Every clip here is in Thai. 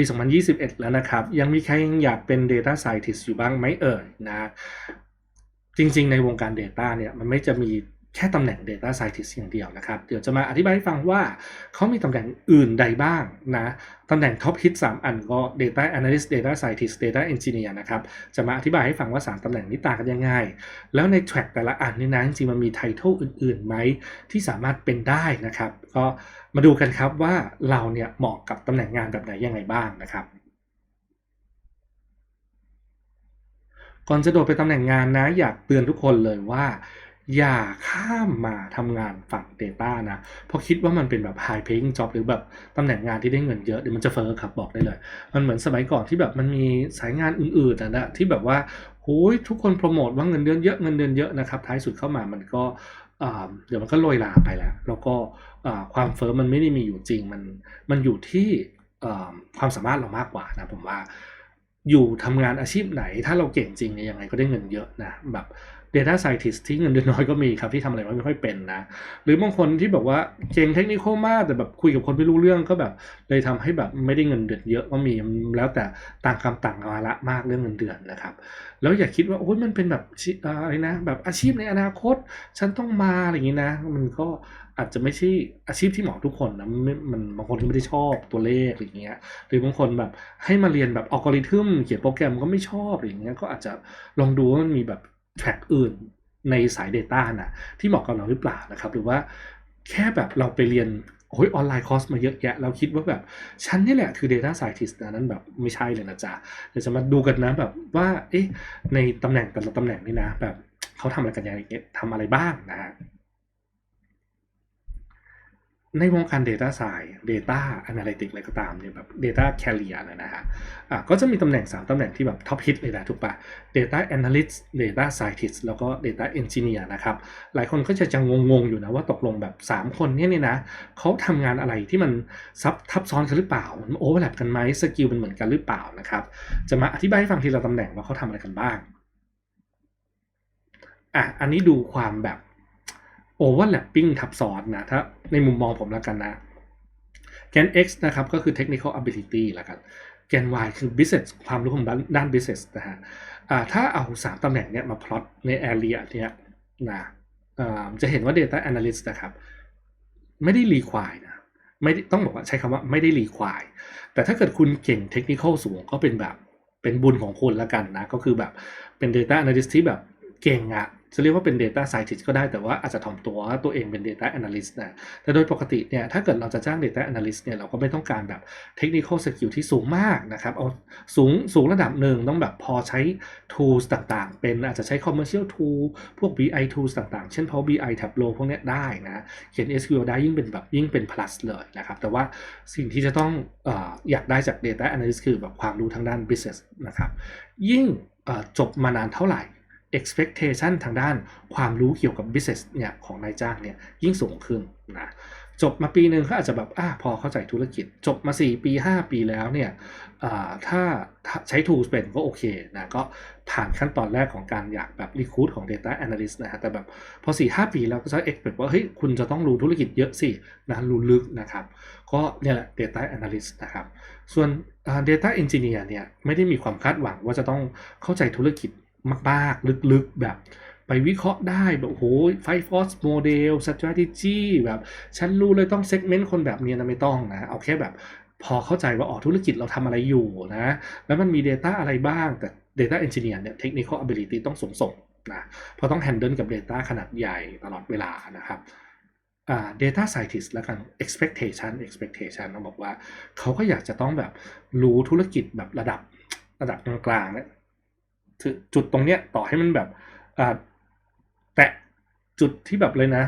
ปี 2021 แล้วนะครับ ยังมีใครยังอยากเป็น Data Scientist อยู่บ้างไหมเอ่ยนะ จริงๆ ในวงการ Data เนี่ยมันไม่จะมีแค่ตำแหน่ง Data Scientist อย่างเดียวนะครับ เดี๋ยวจะมาอธิบายให้ฟังว่าเขามีตำแหน่งอื่นใดบ้างนะตำแหน่งท็อปฮิต3 อันก็ Data Analyst Data Scientist Data Engineer นะครับ จะมาอธิบายให้ฟังว่า 3ตำแหน่งนี้ต่างกันยังไง แล้วใน track แต่ละอันนี่นะจริงๆมันมีไทท l e อื่นๆไหมที่สามารถเป็นได้นะครับ ก็ มาดูกันครับว่าเราเนี่ยเหมาะกับตำแหน่งงานแบบไหนยังไงบ้างนะครับ ก่อนจะโดดไปตำแหน่งงานนะ อยากเตือนทุกคนเลยว่า อย่าข้ามมาทำงานฝั่ง Data นะ เพราะคิดว่ามันเป็นแบบ high paying job หรือแบบตำแหน่งงานที่ได้เงินเยอะเดี๋ยวมันจะเฟ้อครับบอกได้เลย มันเหมือนสมัยก่อนที่แบบมันมีสายงานอื่นๆนะนะที่แบบว่าโอ้ยทุกคนโปรโมทว่าเงินเดือนเยอะเงินเดือนเยอะนะครับท้ายสุดเข้ามามันก็ เดี๋ยวมันก็โรยลาไปแล้ว แล้วก็ความเฟิร์มันไม่ได้มีอยู่จริง มันมันอยู่ที่ความสามารถเรามากกว่านะผมว่าอยู่ทำงานอาชีพไหน ถ้าเราเก่งจริงเนี่ยยังไงก็ได้เงินเยอะนะแบบ Data Scientist ที่เงินเดือนน้อยก็มีครับที่ทำอะไรไม่ค่อยเป็นนะ หรือบางคนที่แบบว่าเก่งเทคนิคมากแต่แบบคุยกับคนไม่รู้เรื่องก็แบบ เลยทำให้แบบไม่ได้เงินเดือนเยอะก็มีแล้วแต่ต่างกรรมต่างวาระมากเรื่องเงินเดือนนะครับ แล้วอย่าคิดว่าโอ้ยมันเป็นแบบอะไรนะ แบบอาชีพในอนาคต ฉันต้องมาอะไรอย่างนี้นะ มันก็อาจจะไม่ใช่อาชีพที่เหมาะทุกคนนะมันมันบางคนก็ไม่ได้ชอบตัวเลขอะไรอย่างเงี้ยหรือบางคนแบบให้มาเรียนแบบอัลกอริทึมเขียนโปรแกรมก็ไม่ชอบอะไรอย่างเงี้ยก็อาจจะลองดูว่ามันมีแบบ แทร็กอื่นในสาย Data นะที่เหมาะกับเราหรือเปล่านะครับ หรือว่าแค่แบบเราไปเรียนโอ้ยออนไลน์คอร์สมาเยอะแยะ เราคิดว่าแบบฉันนี่แหละคือ Data Scientist นะนั้นแบบไม่ใช่เลยนะจ๊ะเดี๋ยวจะมาดูกันนะแบบว่าเอ๊ะในตำแหน่งแต่ละตำแหน่งนี่นะ แบบเขาทำอะไรกันยังไงทำอะไรบ้างนะฮะ ในวงการ Data Science Data Analytics อะไรก็ตามเนี่ยแบบ Data Career นะนะฮะอะก็จะมีตำแหน่ง 3ตำแหน่งที่แบบท็อปฮิตเลยนะถูกปะ Data Analyst Data Scientist แล้วก็ Data Engineer นะครับ หลายคนก็จะจะงงๆ อยู่นะว่าตกลงแบบ 3 คนเนี่ยนี่นะเขาทำงานอะไรที่มันซับทับซ้อนกันหรือเปล่า มันโอเวอร์แลปกันไหมสกิลมันเหมือนกันหรือเปล่านะครับ จะมาอธิบายให้ฟังทีละตำแหน่งว่าเขาทำอะไรกันบ้างอะอันนี้ดูความแบบ overlapping ทับซ้อนนะถ้าในมุมมองผมแล้วกันนะ แกน x นะครับก็คือ technical ability ล้วกัน แกน y คือ business ความรู้ของด้าน business นะฮะถ้าเอา 3ตำแหน่งเนี้ยมา plot ใน area เนี้ยนะจะเห็นว่า data analyst นะครับ ไม่ได้ require นะไม่ต้องบอกว่าใช้คำว่าไม่ได้ require แต่ถ้าเกิดคุณเก่ง technical สูงก็เป็นแบบเป็นบุญของคุณล้วกันนะ ก็คือแบบเป็น data analyst ที่แบบเก่งอะ จะเรียกว่าเป็น Data Scientist ก็ได้แต่ว่าอาจจะถ่อมตัวว่าตัวเองเป็น Data Analyst นะแต่โดยปกติเนี่ยถ้าเกิดเราจะจ้าง Data Analyst เนี่ยเราก็ไม่ต้องการแบบ Technical Skill ที่สูงมากนะครับเอาสูงสูงระดับหนึ่งต้องแบบพอใช้ Tools ต่างๆ เป็นอาจจะใช้ Commercial Tool พวก BI Tools ต่างๆ เช่น Power BI Tableau พวกเนี้ยได้นะเขียน SQL ได้ยิ่งเป็นแบบยิ่งเป็น plus เลยนะครับแต่ว่าสิ่งที่จะต้องออยากได้จาก Data Analyst คือแบบความรู้ทางด้าน Business นะครับยิ่งจบมานานเท่าไหร่ expectation ทางด้านความรู้เกี่ยวกับ business เนี่ยของนายจ้างเนี่ยยิ่งสูงขึ้นนะจบมาปีหนึ่งเขาอาจจะแบบอ่าพอเข้าใจธุรกิจ จบมา 4 ปี 5 ปีแล้วเนี่ยถ้าใช้ tools เป็นก็โอเคนะก็ผ่านขั้นตอนแรกของการอยากแบบ recruit ของ data analyst นะฮะแต่แบบพอ 4-5 ปีแล้วก็จะ expect ว่าเฮ้ยคุณจะต้องรู้ธุรกิจเยอะสินะรู้ลึกนะครับ ก็เนี่ยแหละ data analyst นะครับ ส่วน data engineer เนี่ยไม่ได้มีความคาดหวังว่าจะต้องเข้าใจธุรกิจ มากๆ ลึกๆแบบไปวิเคราะห์ได้แบบโอ้ไฟฟอสโมเดล strategy แบบฉันรู้เลยต้องเซกเมนต์คนแบบนี้นะไม่ต้องนะ เอาแค่แบบพอเข้าใจว่าอ๋อธุรกิจเราทำอะไรอยู่นะ แล้วมันมี Data อะไรบ้าง แต่ Data Engineer เนี่ย Technical Ability ต้องสูงส่งนะเพราะต้อง handle กับ Data ขนาดใหญ่ตลอดเวลานะครับ data scientist แล้วกัน expectation expectation ต้องบอกว่า เขาก็อยากจะต้องแบบรู้ธุรกิจแบบระดับระดับกลางๆเนี่ย จุดตรงเนี้ยต่อให้มันแบบแตะจุดที่แบบเลยนะ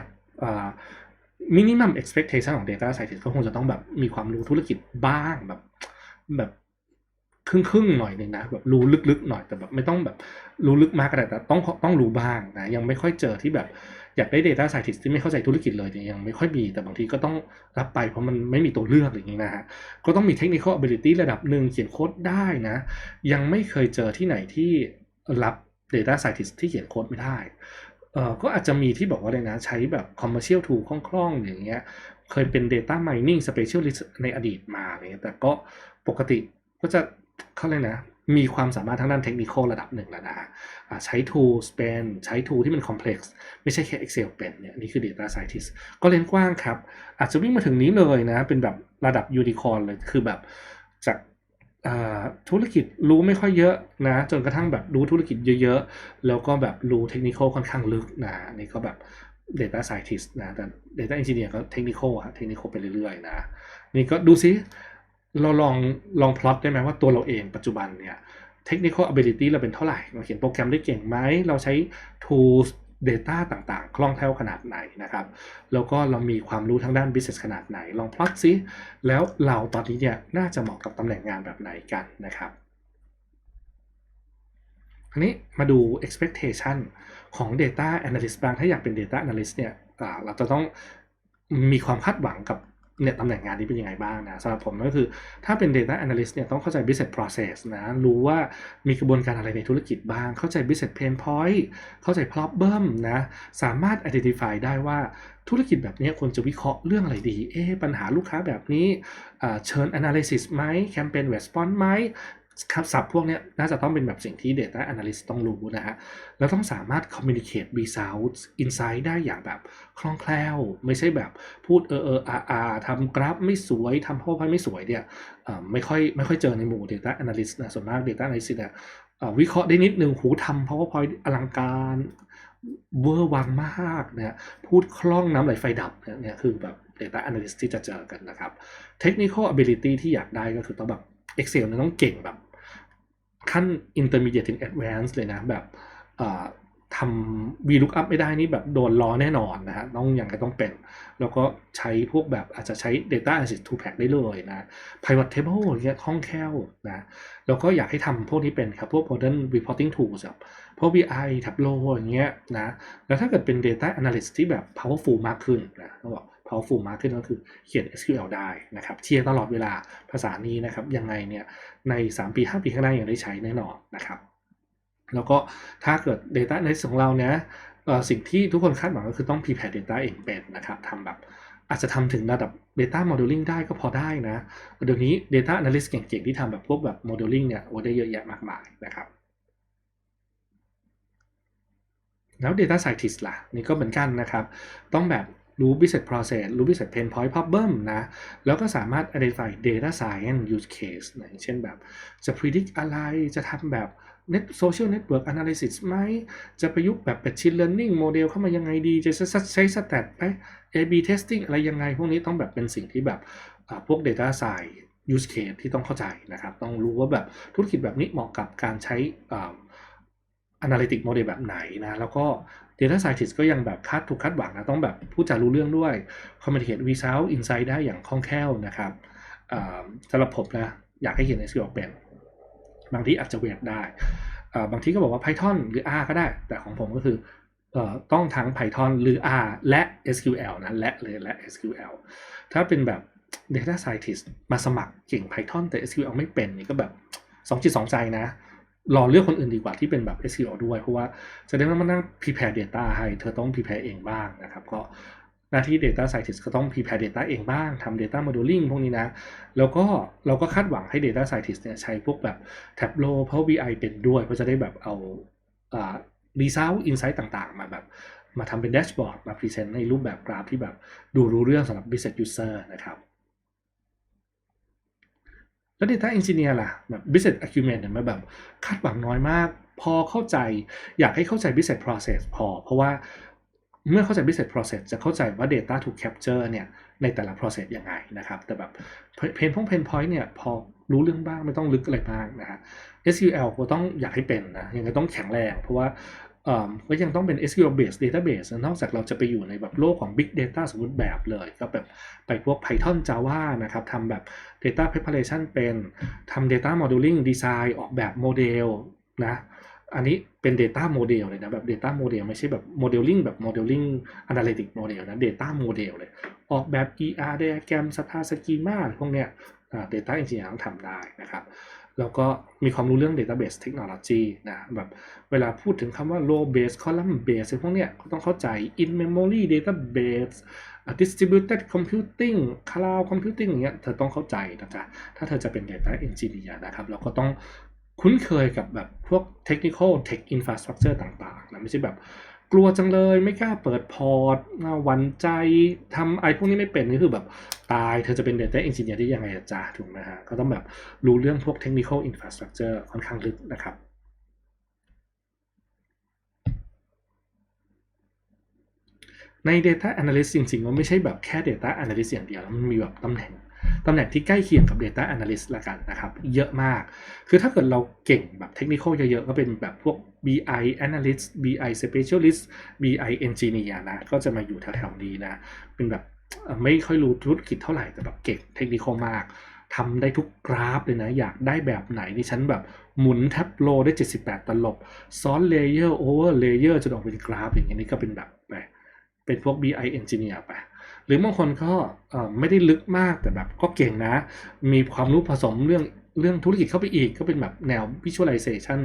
minimum expectation ของ data scientist ก็คงจะต้องแบบมีความรู้ธุรกิจบ้างแบบแบบครึ่งครึ่งหน่อยหนึ่งนะแบบรู้ลึกๆหน่อยแต่แบบไม่ต้องแบบรู้ลึกมากก็ได้แต่ต้องต้องรู้บ้างนะยังไม่ค่อยเจอที่แบบอยากได้ data scientist ที่ไม่เข้าใจธุรกิจเลยยังไม่ค่อยมีแต่บางทีก็ต้องรับไปเพราะมันไม่มีตัวเลือกอย่างนี้นะฮะก็ต้องมี technical ability ระดับหนึ่งเขียนโค้ดได้นะ ยังไม่เคยเจอที่ไหนที่ รับ Data Scientist ที่เขียนโค้ดไม่ได้เอ่อก็อาจจะมีที่บอกว่าเลยนะ ใช้แบบ Commercial Tool คล่องๆ อย่างเงี้ย เคยเป็น Data Mining Specialist ในอดีตมาเลยแต่ก็ปกติก็จะเขาเลยกนะ มีความสามารถทางด้านเทคนิคระดับหนึ่งแล้วนะใช้ tools เป็นใช้ tool ที่มัน complex ไม่ใช่แค่ Excel เป็นเนี่ยนี่คือ data scientist ก็เลนกว้างครับ อาจจะวิ่งมาถึงนี้เลยนะ เป็นแบบระดับ unicorn เลยคือแบบจาก ธุรกิจรู้ไม่ค่อยเยอะนะจนกระทั่งแบบรู้ธุรกิจเยอะๆ แล้วก็แบบรู้เทคนิคค่อนข้างลึกนะนี่ก็แบบ data scientist นะแต่ data engineer ก็เทคนิคฮะเทคนิคไปเรื่อยๆนะนี่ก็ดูซิเราลองลองพลอตได้ไหมว่าตัวเราเองปัจจุบันเนี่ย technical ability เราเป็นเท่าไหร่ เราเขียนโปรแกรมได้เก่งไหม เราใช้ tools data ต่างๆ คล่องแคล่วขนาดไหนนะครับ แล้วก็เรามีความรู้ทางด้าน business ขนาดไหน ลองพลอตซิ แล้วเราตอนนี้เนี่ยน่าจะเหมาะกับตำแหน่งงานแบบไหนกันนะครับอันนี้มาดู expectation ของ data analyst บ้าง ถ้าอยากเป็น data analyst เนี่ยเราจะต้องมีความคาดหวังกับ เนี่ยตำแหน่งงานนี้เป็นยังไงบ้างนะสำหรับผมก็คือถ้าเป็น data analyst เนี่ยต้องเข้าใจ business process นะรู้ว่ามีกระบวนการอะไรในธุรกิจบ้าง เข้าใจ business pain point เข้าใจ problem นะสามารถ identify ได้ว่าธุรกิจแบบนี้ควรจะวิเคราะห์เรื่องอะไรดี เอ๊ปัญหาลูกค้าแบบนี้เชิญ analysis ไหม campaign response ไหม ศัพท์พวกนี้น่าจะต้องเป็นแบบสิ่งที่ Data Analyst ต้องรู้นะฮะ แล้วต้องสามารถ communicate results insight ได้อย่างแบบคล่องแคล่ว ไม่ใช่แบบพูดเออเอออาอาทำกราฟไม่สวยทำ PowerPoint ไม่สวยเนี่ยอ่อไม่ค่อยไม่ค่อยเจอในหมู่ Data Analyst นะส่วนมาก Data Analyst เนี่ยวิเคราะห์ได้นิดนึงหูทำ PowerPoint อลังการเวอร์วังมากนะฮะพูดคล่องน้ำไหลไฟดับเนี่ยเนี่ยคือแบบ Data Analyst ที่จะเจอกันนะครับ Technical ability ที่อยากได้ก็คือต้องแบบ Excel เนี่ยต้องเก่งแบบขั้น intermediate ถึง advanced เลยนะ แบบทำ VLOOKUP ไม่ได้นี่แบบโดนล้อแน่นอนนะฮะต้องอย่างไรต้องเป็น แล้วก็ใช้พวกแบบอาจจะใช้ data analysis to pack ได้เลยนะ pivot table อย่างเงี้ยคล่องแคล่วนะ แล้วก็อยากให้ทำพวกนี้เป็นครับ พวก modern reporting tools แบบพวก BI Tableau อย่างเงี้ยนะ แล้วถ้าเกิดเป็น data analyst ที่แบบ powerful มากขึ้นนะต้องบอก powerful มากขึ้นก็คือเขียน SQL ได้นะครับเชียร์ตลอดเวลาภาษานี้นะครับยังไงเนี่ยใน 3 ปี 5 ปีข้างหน้ายังได้ใช้แน่นอนนะครับ แล้วก็ถ้าเกิด Data Analyst ของเราเนี่ยสิ่งที่ทุกคนคาดหวังก็คือต้อง prepare data เองเป็นนะครับทำแบบอาจจะทำถึงระดับ data modeling ได้ก็พอได้นะเดี๋ยวนี้ data analyst เก่งๆ ที่ทำแบบพวกแบบ modeling เนี่ยโอ้ได้เยอะแยะมากมายนะครับแล้ว data scientist ล่ะนี่ก็เหมือนกันนะครับ ต้องแบบ รู้ business process รู้ business pain point problem นะ แล้วก็สามารถ identify data science use case นะเช่นแบบจะ predict อะไร จะทำแบบ net social network analysis ไหม จะประยุกต์แบบ machine learning model เข้ามายังไงดี จะใช้ stat ไหม A/B testing อะไรยังไง พวกนี้ต้องแบบเป็นสิ่งที่แบบพวก data science use case ที่ต้องเข้าใจนะครับ ต้องรู้ว่าแบบธุรกิจแบบนี้เหมาะกับการใช้ analytic model แบบไหนนะ แล้วก็ data scientist ก็ยังแบบคาดถูกคาดหวังนะต้องแบบพูดจารู้เรื่องด้วย communicate result insight ได้อย่างคล่องแคล่วนะครับสำหรับผมนะอยากให้เขียน SQL เป็น บางทีอาจจะเวทได้บางทีก็บอกว่า Python หรือ R ก็ได้ แต่ของผมก็คืออต้องทั้ง Python หรือ R และ SQL นะและเลยและ SQL ถ้าเป็นแบบ data scientist มาสมัครเก่ง Python แต่ SQL ไม่เป็นนี่ก็แบบสองจิตสองใจนะ รอเลือกคนอื่นดีกว่าที่เป็นแบบ SQL ด้วย เพราะว่าจะได้ไม่มานั่ง prepare data ให้ เธอต้อง prepare เองบ้างนะครับ ก็หน้าที่ data scientist ก็ต้อง prepare data เองบ้างทำ data modeling พวกนี้นะ แล้วก็เราก็คาดหวังให้ data scientist เนี่ยใช้พวกแบบ Tableau Power BI เป็นด้วย เพราะจะได้แบบเอาอ่า result insight ต่างๆ มาแบบมาทำเป็นแดชบอร์ดมา present ในรูปแบบกราฟที่แบบดูรู้เรื่องสำหรับ business user นะครับ แล้ว Data Engineer ล่ะแบบ Business Acumen เนี่ยมันแบบคาดหวังน้อยมาก พอเข้าใจอยากให้เข้าใจ Business Process พอ เพราะว่าเมื่อเข้าใจ Business Process จะเข้าใจว่า Data ถูก Capture เนี่ยในแต่ละ Process ยังไงนะครับ แต่แบบ Pain Point Pain Point เนี่ยพอรู้เรื่องบ้างไม่ต้องลึกอะไรมากนะฮะ SQL ก็ต้องอยากให้เป็นนะยังไงต้องแข็งแรง เพราะว่า ก็ยังต้องเป็น SQL based database นอกจากเราจะไปอยู่ในแบบโลกของ Big Data สมมติแบบเลย ก็แบบไปพวก Python Java นะครับทำแบบ Data Preparation เป็นทำ Data Modeling Design ออกแบบโมเดลนะอันนี้เป็น Data Model เลยนะแบบ Data Model ไม่ใช่แบบ Modeling แบบ Modeling Analytic Model นะ Data Model เลย ออกแบบ ER Diagram Star Schema พวกเนี้ย data engineer ต้องทำได้นะครับ แล้วก็มีความรู้เรื่อง database technology นะแบบเวลาพูดถึงคำว่า row base column base พวกเนี้ยก็ต้องเข้าใจ in memory database distributed computing cloud computing อย่างเงี้ยเธอต้องเข้าใจนะคะถ้าเธอจะเป็น data engineer นะครับเราก็ต้องคุ้นเคยกับแบบพวก technical tech infrastructure ต่างๆนะไม่ใช่แบบ กลัวจังเลยไม่กล้าเปิดพอร์ตหวันใจทำไอ้พวกนี้ไม่เป็นนี่คือแบบตายเธอจะเป็น data engineer ได้ยังไงอะจ๊ะถูกไหมฮะก็ต้องแบบรู้เรื่องพวก technical infrastructure ค่อนข้างลึกนะครับใน Data Analyst จริงๆมันไม่ใช่แบบแค่ Data Analyst อย่างเดียวแล้วมันมีแบบตำแหน่ง ตำแหน่งที่ใกล้เคียงกับ Data Analyst ละกันนะครับ เยอะมาก คือถ้าเกิดเราเก่งแบบเทคนิคเยอะๆ ก็เป็นแบบพวก BI Analyst BI Specialist BI Engineer นะ ก็จะมาอยู่แถวๆนี้นะ เป็นแบบไม่ค่อยรู้ธุรกิจเท่าไหร่แต่แบบเก่งเทคนิคมากทำได้ทุกกราฟเลยนะ อยากได้แบบไหนนี่ฉันแบบหมุนแท็บโลได้ 78 ตลบ ซ้อนเลเยอร์โอเวอร์เลเยอร์จนออกเป็นกราฟอย่างเงี้ยนี่ก็เป็นแบบไปเป็นพวก BI Engineer ไป หรือบางคนก็เอ่อไม่ได้ลึกมากแต่แบบก็เก่งนะ มีความรู้ผสมเรื่องเรื่องธุรกิจเข้าไปอีกก็เป็นแบบแนว Visualization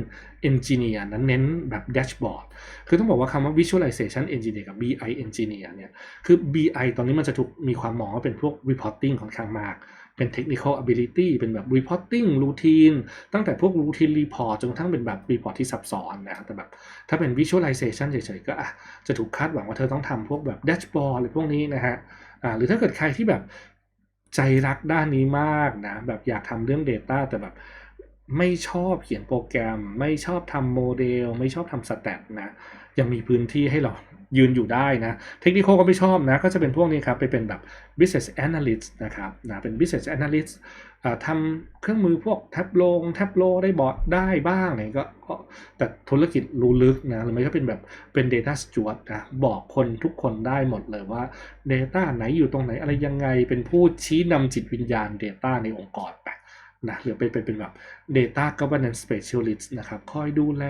Engineer นั้นเน้นแบบ Dashboard คือต้องบอกว่าคำว่า Visualization Engineer กับ BI Engineer เนี่ย คือ BI ตอนนี้มันจะถูกมีความมองว่าเป็นพวก reporting ค่อนข้างมาก เป็น technical ability เป็นแบบ reporting routine ตั้งแต่พวก routine report จนกระทั่งเป็นแบบ report ที่ซับซ้อนนะครับแต่แบบถ้าเป็น visualization เฉยๆก็อะจะถูกคาดหวังว่าเธอต้องทำพวกแบบ dashboard หรือพวกนี้นะฮะอ่าหรือถ้าเกิดใครที่แบบใจรักด้านนี้มากนะแบบอยากทำเรื่อง Data แต่แบบไม่ชอบเขียนโปรแกรม ไม่ชอบทำโมเดล ไม่ชอบทำสแตทนะยังมีพื้นที่ให้เรา ยืนอยู่ได้นะ เทคนิคก็ไม่ชอบนะ ก็จะเป็นพวกนี้ครับ ไปเป็นแบบ business analyst นะครับนะเป็น business analyst ทำเครื่องมือพวกแท็บลงแท็บโลได้บอร์ดได้บ้างเนี่ยก็ก็แต่ธุรกิจรู้ลึกนะหรือไม่ก็เป็นแบบเป็น data steward นะบอกคนทุกคนได้หมดเลยว่า data ไหนอยู่ตรงไหนอะไรยังไงเป็นผู้ชี้นำจิตวิญญาณ data ในองค์กรไป นะหรือเป็นเป็นเป็นแบบ data governance specialist นะครับคอยดูแล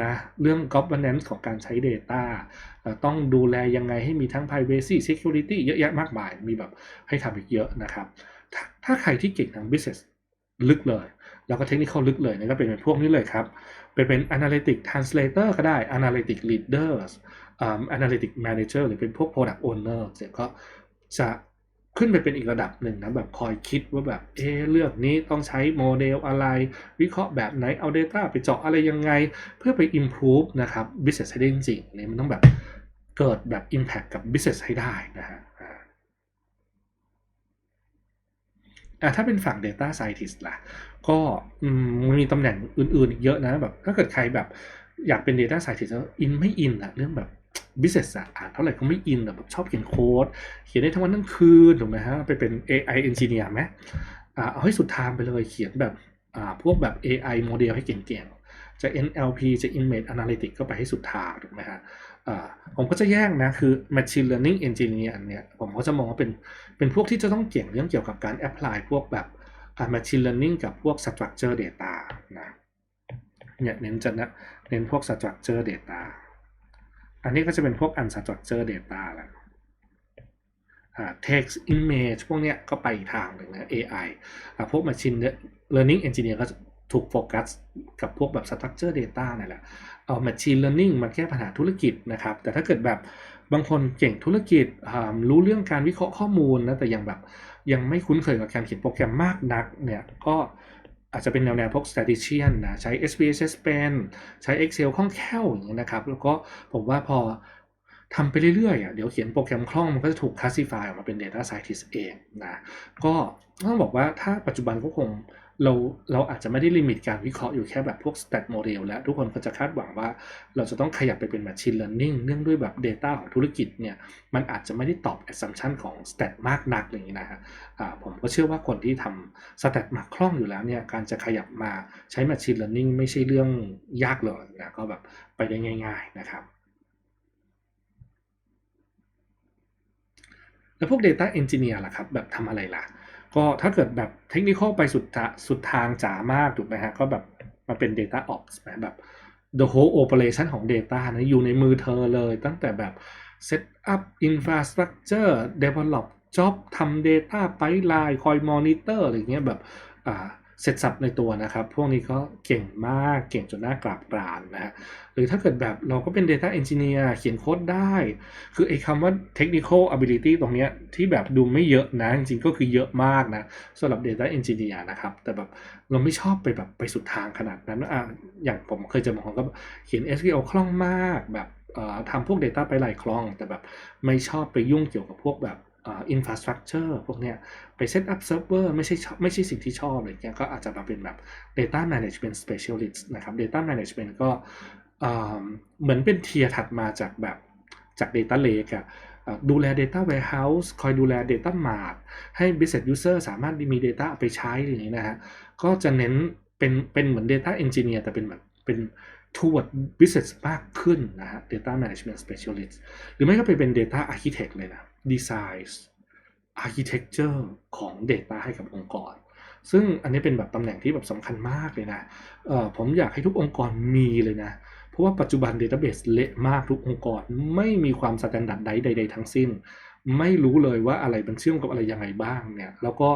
นะเรื่อง governance ของการใช้ data ต้องดูแลยังไงให้มีทั้ง privacy security เยอะแยะมากมาย มีแบบให้ทำอีกเยอะนะครับถ้าถ้าใครที่เก่งทาง business ลึกเลย แล้วก็ technical ลึกเลยเนี่ยก็เป็นพวกนี้เลยครับไปเป็น analytic translator ก็ได้ analytic leaders อ่า analytic manager หรือเป็นพวก product owner เนี่ยก็จะ ขึ้นไปเป็นอีกระดับหนึ่งนะแบบคอยคิดว่าแบบเอเลือกนี้ต้องใช้โมเดลอะไร วิเคราะห์แบบไหนเอา Data ไปเจาะอะไรยังไง เพื่อไป improve นะครับ business ให้ได้จริงเนี่ยมันต้องแบบเกิดแบบ impact กับ business ให้ได้นะฮะอ่าอะถ้าเป็นฝั่ง data scientist ล่ะ ก็มีตำแหน่งอื่นๆอีกเยอะนะแบบถ้าเกิดใครแบบอยากเป็น data scientist อินไม่อินอะเรื่องแบบ business อะอ่านเท่าไหร่ก็ไม่อินแบบชอบเขียนโค้ด เขียนได้ทั้งวันทั้งคืนถูกไหมฮะไปเป็น AI engineer ไหมอ่าเอาให้สุดทางไปเลยเขียนแบบอ่าพวกแบบ AI โมเดลให้เก่งๆจะ NLP จะ Image Analytics ก็ไปให้สุดทางถูกไหมฮะผมก็จะแยกนะคือ Machine Learning Engineer อันเนี้ยผมก็จะมองว่าเป็นเป็นพวกที่จะต้องเก่งเรื่องเกี่ยวกับการ apply พวกแบบ Machine Learning กับพวก Structure Data นะเนี่ยเน้นจะนะเน้นพวก Structure Data อันนี้ก็จะเป็นพวก Unstructured Data แหละอ่า text image พวกเนี้ยก็ไปอีกทางหนึ่งนะ AI อ่าพวก machine learning engineer ก็ถูกโฟกัสกับพวกแบบ structure data นั่แหละ เอา machine learning มาแก้ปัญหาธุรกิจนะครับ แต่ถ้าเกิดแบบบางคนเก่งธุรกิจอ่ารู้เรื่องการวิเคราะห์ข้อมูลนะ แต่ยังแบบยังไม่คุ้นเคยกับการเขียนโปรแกรมมากนักเนี่ย ก็ อาจจะเป็นแนวแนวพวก statistician นะใช้ SPSS เป็นใช้ Excel คล่องแคล่วอย่างนี้ยนะครับ แล้วก็ผมว่าพอทำไปเรื่อยๆอะเดี๋ยวเขียนโปรแกรมคล่องมันก็จะถูก classify ออกมาเป็น data scientist เองนะ ก็ต้องบอกว่าถ้าปัจจุบันก็คง เราเราอาจจะไม่ได้ลิมิตการวิเคราะห์อยู่แค่แบบพวก stat model แล้วทุกคนก็จะคาดหวังว่าเราจะต้องขยับไปเป็น machine learning เนื่องด้วยแบบ data ของธุรกิจเนี่ย มันอาจจะไม่ได้ตอบ assumption ของ stat มากนักอย่างนี้นะฮะผมก็เชื่อว่าคนที่ทำ stat มาคล่องอยู่แล้วเนี่ย การจะขยับมาใช้ machine learning ไม่ใช่เรื่องยากเลยนะก็แบบไปได้ง่าย ๆนะครับแล้วพวก Data Engineer ล่ะครับ แบบทำอะไรล่ะ ก็ถ้าเกิดแบบเทคนิคไปสุดสุดทางจ๋ามากถูกไหมฮะ ก็แบบมาเป็น Data Ops แบบ the whole operation ของ Data นะอยู่ในมือเธอเลยตั้งแต่แบบ set up infrastructure develop จ็อบทำ Data ไปไลน์คอยมอนิเตอร์อะไรเงี้ยแบบอ่า เสร็จสับในตัวนะครับ พวกนี้ก็เก่งมากเก่งจนน่ากราบกรานนะฮะหรือถ้าเกิดแบบเราก็เป็น Data Engineer เขียนโค้ดได้ คือไอ้คำว่า technical ability ตรงเนี้ยที่แบบดูไม่เยอะนะ จริงๆก็คือเยอะมากนะสำหรับ Data Engineer นะครับ แต่แบบเราไม่ชอบไปแบบไปสุดทางขนาดนั้นอะอย่างผมเคยเจอบางคนก็เขียน SQL คล่องมากแบบทำพวก Data ไปไหลคล่อง แต่แบบไม่ชอบไปยุ่งเกี่ยวกับพวกแบบ อ่า infrastructure พวกเนี้ยไป set up server ไม่ใช่ไม่ใช่สิ่งที่ชอบอะไรเงี้ยก็อาจจะมาเป็นแบบ data management specialist นะครับ data management ก็เหมือนเป็นเทียร์ถัดมาจากแบบจาก data lake อะอะดูแล data warehouse คอยดูแล data mart ให้ business user สามารถมี data เอาไปใช้อย่างนี้นะฮะก็จะเน้นเป็นเป็นเหมือน data engineer แต่เป็นแบบเป็น toward business มากขึ้นนะฮะ data management specialist หรือไม่ก็ไปเป็น data architect เลยนะ design architecture ของ data ให้กับองค์กร ซึ่งอันนี้เป็นแบบตำแหน่งที่แบบสำคัญมากเลยนะเอ่อผมอยากให้ทุกองค์กรมีเลยนะ เพราะว่าปัจจุบัน database เละมากทุกองค์กร ไม่มีความสแตนดาร์ดใดใด ๆ ทั้งสิ้น ไม่รู้เลยว่าอะไรมันเชื่อมกับอะไรยังไงบ้างเนี่ยแล้วก็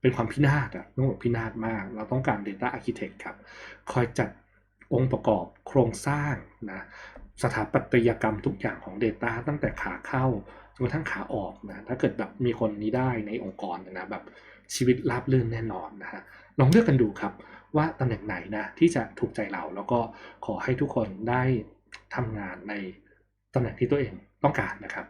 เป็นความพินาศอะต้องบอกพินาศมาก เราต้องการ Data Architect ครับ คอยจัดองค์ประกอบโครงสร้างนะ สถาปัตยกรรมทุกอย่างของ Data ตั้งแต่ขาเข้าจนกระทั่งขาออกนะถ้าเกิดแบบมีคนนี้ได้ในองค์กรนะแบบชีวิตราบรื่นแน่นอนนะฮะลองเลือกกันดูครับว่าตำแหน่งไหนนะที่จะถูกใจเราแล้วก็ขอให้ทุกคนได้ทำงานในตำแหน่งที่ตัวเองต้องการนะครับ